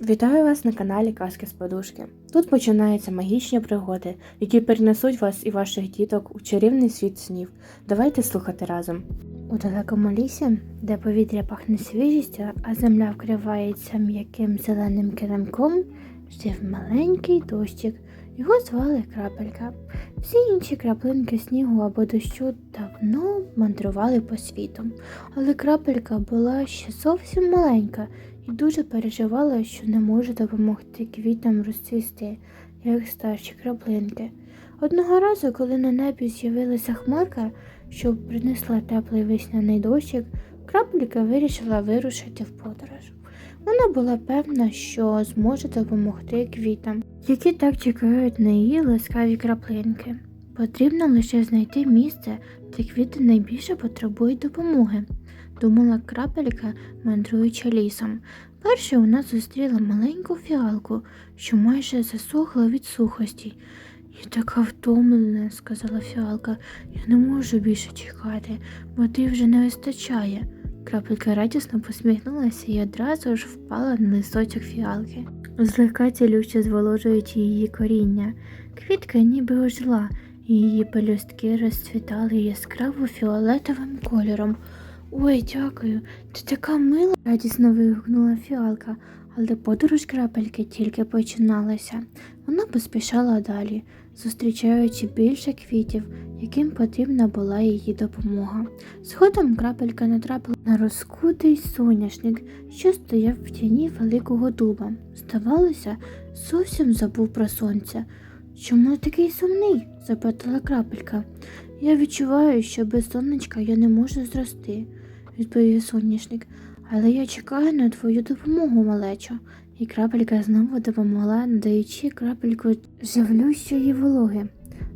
Вітаю вас на каналі Казки з Подушки. Тут починаються магічні пригоди, які перенесуть вас і ваших діток у чарівний світ снів. Давайте слухати разом. У далекому лісі, де повітря пахне свіжістю, а земля вкривається м'яким зеленим килимком, жив маленький дощик. Його звали Крапелька. Всі інші краплинки снігу або дощу давно мандрували по світу, але крапелька була ще зовсім маленька і дуже переживала, що не може допомогти квітам розцвісти, як старші краплинки. Одного разу, коли на небі з'явилася хмарка, що принесла теплий весняний дощик, крапелька вирішила вирушити в подорож. Вона була певна, що зможе допомогти квітам, які так чекають на її ласкаві краплинки. Потрібно лише знайти місце, де квіти найбільше потребують допомоги, думала крапелька, мандруючи лісом. Перше вона зустріла маленьку фіалку, що майже засохла від сухості. Я така втомлена, сказала фіалка. Я не можу більше чекати, води вже не вистачає. Крапелька радісно посміхнулася і одразу ж впала на листочок фіалки. Злегка цілюще зволожуючи її коріння. Квітка ніби ожила, і її пелюстки розцвітали яскраво фіолетовим кольором. Ой, дякую, ти така мила, радісно вигукнула фіалка, але подорож крапельки тільки починалася. Вона поспішала далі, зустрічаючи більше квітів, яким потрібна була її допомога. Згодом крапелька натрапила на розкутий соняшник, що стояв в тіні великого дуба. Здавалося, зовсім забув про сонце. Чому такий сумний? запитала крапелька. Я відчуваю, що без сонечка я не можу зрости, відповів соняшник. Але я чекаю на твою допомогу, малечо. І крапелька знову допомогла, надаючи крапельку живлющої вологи.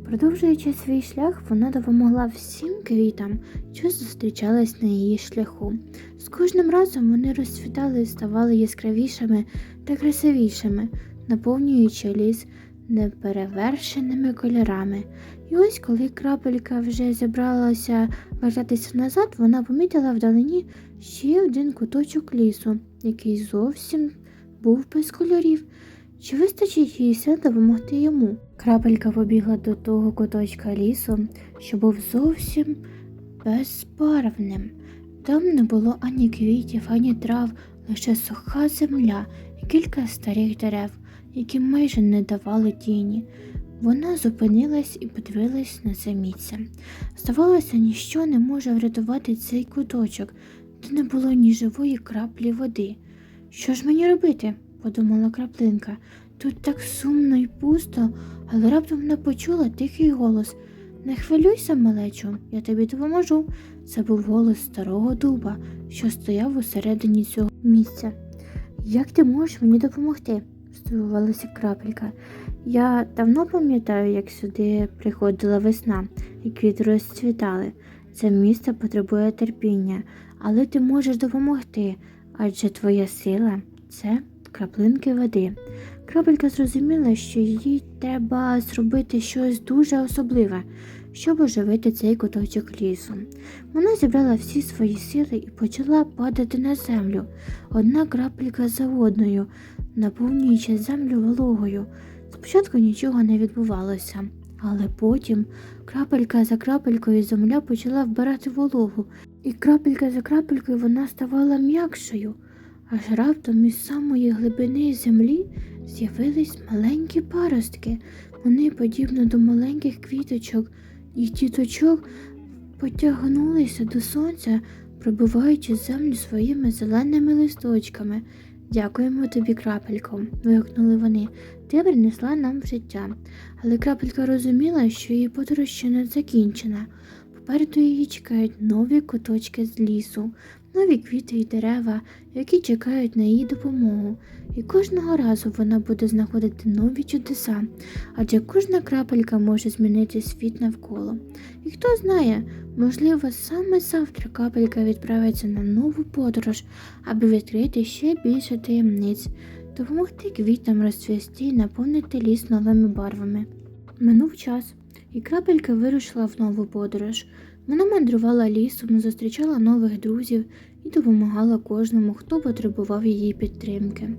Продовжуючи свій шлях, вона допомогла всім квітам, що зустрічались на її шляху. З кожним разом вони розцвітали і ставали яскравішими та красивішими, наповнюючи ліс неперевершеними кольорами. І ось коли крапелька вже зібралася вертатися назад, вона помітила вдалині ще один куточок лісу, який зовсім був без кольорів. Чи вистачить їй сил допомогти йому? Крапелька побігла до того куточка лісу, що був зовсім безбарвним. Там не було ані квітів, ані трав, лише суха земля і кілька старих дерев, які майже не давали тіні. Вона зупинилась і подивилась на це місце. Здавалося, ніщо не може врятувати цей куточок, де не було ні живої краплі води. Що ж мені робити? подумала краплинка. Тут так сумно і пусто, але раптом вона почула тихий голос. Не хвилюйся, малечу, я тобі допоможу. Це був голос старого дуба, що стояв усередині цього місця. Як ти можеш мені допомогти? Здивувалася крапелька. Я давно пам'ятаю, як сюди приходила весна, і квіти розцвітали. Це місце потребує терпіння, але ти можеш допомогти, адже твоя сила це краплинки води. Крапелька зрозуміла, що їй треба зробити щось дуже особливе, щоб оживити цей куточок лісу. Вона зібрала всі свої сили і почала падати на землю, одна крапелька за одною, наповнюючи землю вологою. Спочатку нічого не відбувалося, але потім крапелька за крапелькою земля почала вбирати вологу, і крапелька за крапелькою вона ставала м'якшою. Аж раптом із самої глибини землі з'явились маленькі паростки. Вони, подібно до маленьких квіточок і тіточок, потягнулися до сонця, пробиваючи землю своїми зеленими листочками. Дякуємо тобі, крапелько, вигукнули вони. Ти принесла нам життя. Але крапелька розуміла, що її подорож ще не закінчена. Попереду її чекають нові куточки з лісу, нові квіти і дерева, які чекають на її допомогу. І кожного разу вона буде знаходити нові чудеса, адже кожна крапелька може змінити світ навколо. І хто знає, можливо, саме завтра крапелька відправиться на нову подорож, аби відкрити ще більше таємниць, допомогти квітам розцвісти і наповнити ліс новими барвами. Минув час, і крапелька вирушила в нову подорож. Вона мандрувала лісом, зустрічала нових друзів і допомагала кожному, хто потребував її підтримки.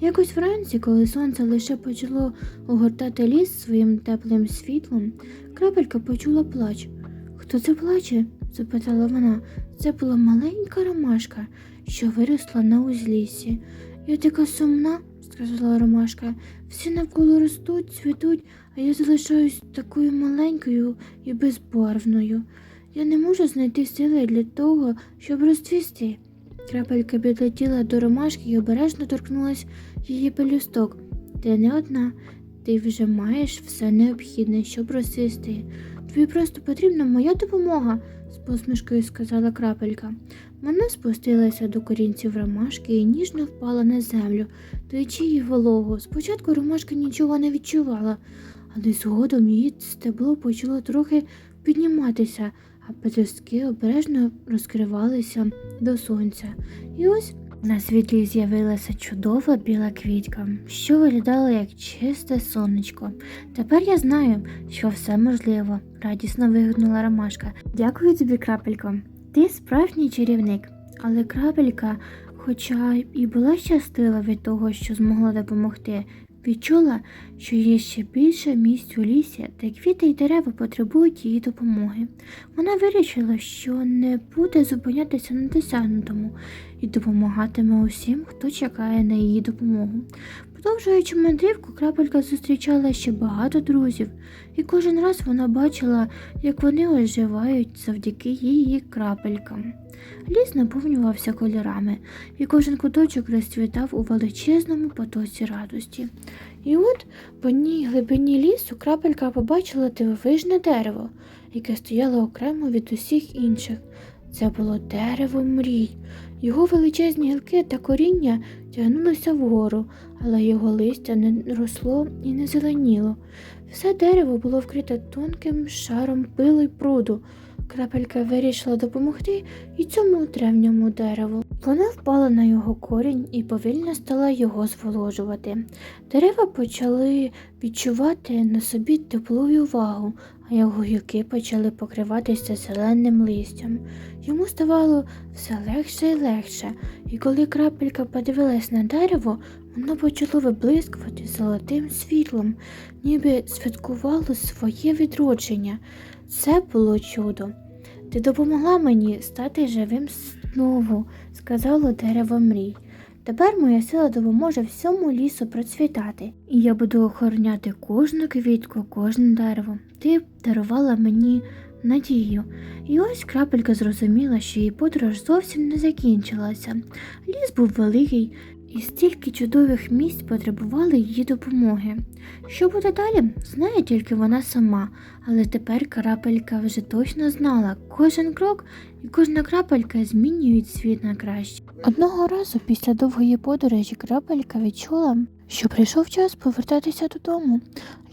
Якось вранці, коли сонце лише почало огортати ліс своїм теплим світлом, крапелька почула плач. Хто це плаче? запитала вона. Це була маленька ромашка, що виросла на узліссі. Я така сумна, сказала ромашка. Всі навколо ростуть, цвітуть, а я залишаюсь такою маленькою і безбарвною. Я не можу знайти сили для того, щоб розцвісти. Крапелька підлетіла до ромашки і обережно торкнулась її пелюсток. Ти не одна, ти вже маєш все необхідне, щоб розцвісти. Тобі просто потрібна моя допомога, з посмішкою сказала крапелька. Вона спустилася до корінців ромашки і ніжно впала на землю, даючи їй вологу. Спочатку ромашка нічого не відчувала, але згодом її стебло почало трохи підніматися, а пелюстки обережно розкривалися до сонця. І ось на світлі з'явилася чудова біла квітка, що виглядала як чисте сонечко. Тепер я знаю, що все можливо, радісно вигукнула ромашка. Дякую тобі, крапелько. Ти справжній чарівник. Але крапелька, хоча і була щаслива від того, що змогла допомогти, відчула, що є ще більше місць у лісі, де квіти й дерева потребують її допомоги. Вона вирішила, що не буде зупинятися на досягнутому і допомагатиме усім, хто чекає на її допомогу. Продовжуючи мандрівку, крапелька зустрічала ще багато друзів, і кожен раз вона бачила, як вони оживають завдяки її крапелькам. Ліс наповнювався кольорами, і кожен куточок розцвітав у величезному потоці радості. І от в одній глибині лісу крапелька побачила дивовижне дерево, яке стояло окремо від усіх інших. Це було дерево мрій. Його величезні гілки та коріння тягнулися вгору, але його листя не росло і не зеленіло. Все дерево було вкрите тонким шаром пилу й пруду. Крапелька вирішила допомогти і цьому древньому дереву. Вона впала на його корінь і повільно стала його зволожувати. Дерева почали відчувати на собі теплу й увагу, а його гілки почали покриватися зеленим листям. Йому ставало все легше і легше, і коли крапелька подивилась на дерево, воно почало виблискувати золотим світлом, ніби святкувало своє відродження. Це було чудо. Ти допомогла мені стати живим знову, сказало дерево мрій. Тепер моя сила допоможе всьому лісу процвітати, і я буду охороняти кожну квітку, кожне дерево. Ти дарувала мені надію. І ось крапелька зрозуміла, що її подорож зовсім не закінчилася. Ліс був великий, і стільки чудових місць потребували її допомоги. Що буде далі, знає тільки вона сама, але тепер крапелька вже точно знала, кожен крок і кожна крапелька змінюють світ на краще. Одного разу після довгої подорожі крапелька відчула, що прийшов час повертатися додому.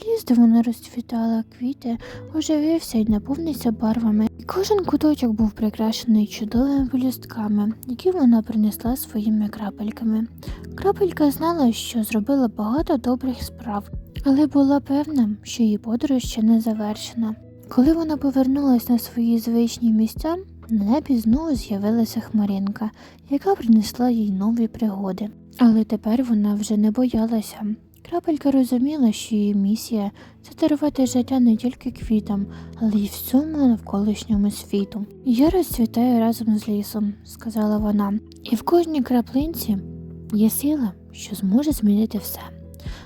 Ліс, де вона розцвітала квіти, оживився і наповнився барвами. Кожен куточок був прикрашений чудовими пелюстками, які вона принесла своїми крапельками. Крапелька знала, що зробила багато добрих справ, але була певна, що її подорож ще не завершена. Коли вона повернулась на свої звичні місця, на небі знову з'явилася хмаринка, яка принесла їй нові пригоди. Але тепер вона вже не боялася. Крапелька розуміла, що її місія це дарувати життя не тільки квітам, але й всьому навколишньому світу. Я розцвітаю разом з лісом, сказала вона, і в кожній краплинці є сила, що зможе змінити все.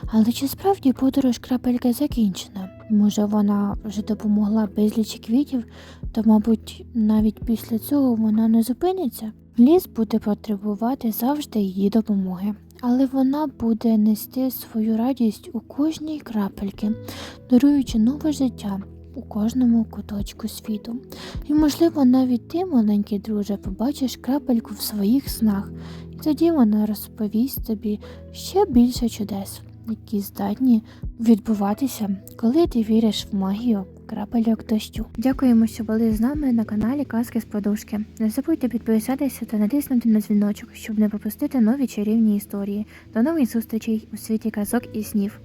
Але чи справді подорож крапельки закінчена? Може, вона вже допомогла безлічі квітів, то, мабуть, навіть після цього вона не зупиниться. Ліс буде потребувати завжди її допомоги, але вона буде нести свою радість у кожній крапельки, даруючи нове життя у кожному куточку світу. І, можливо, навіть ти, маленький друже, побачиш крапельку в своїх снах, і тоді вона розповість тобі ще більше чудес, які здатні відбуватися, коли ти віриш в магію крапельок дощу. Дякуємо, що були з нами на каналі Казки з Подушки. Не забудьте підписатися та натиснути на дзвіночок, щоб не пропустити нові чарівні історії. До нових зустрічей у світі казок і снів.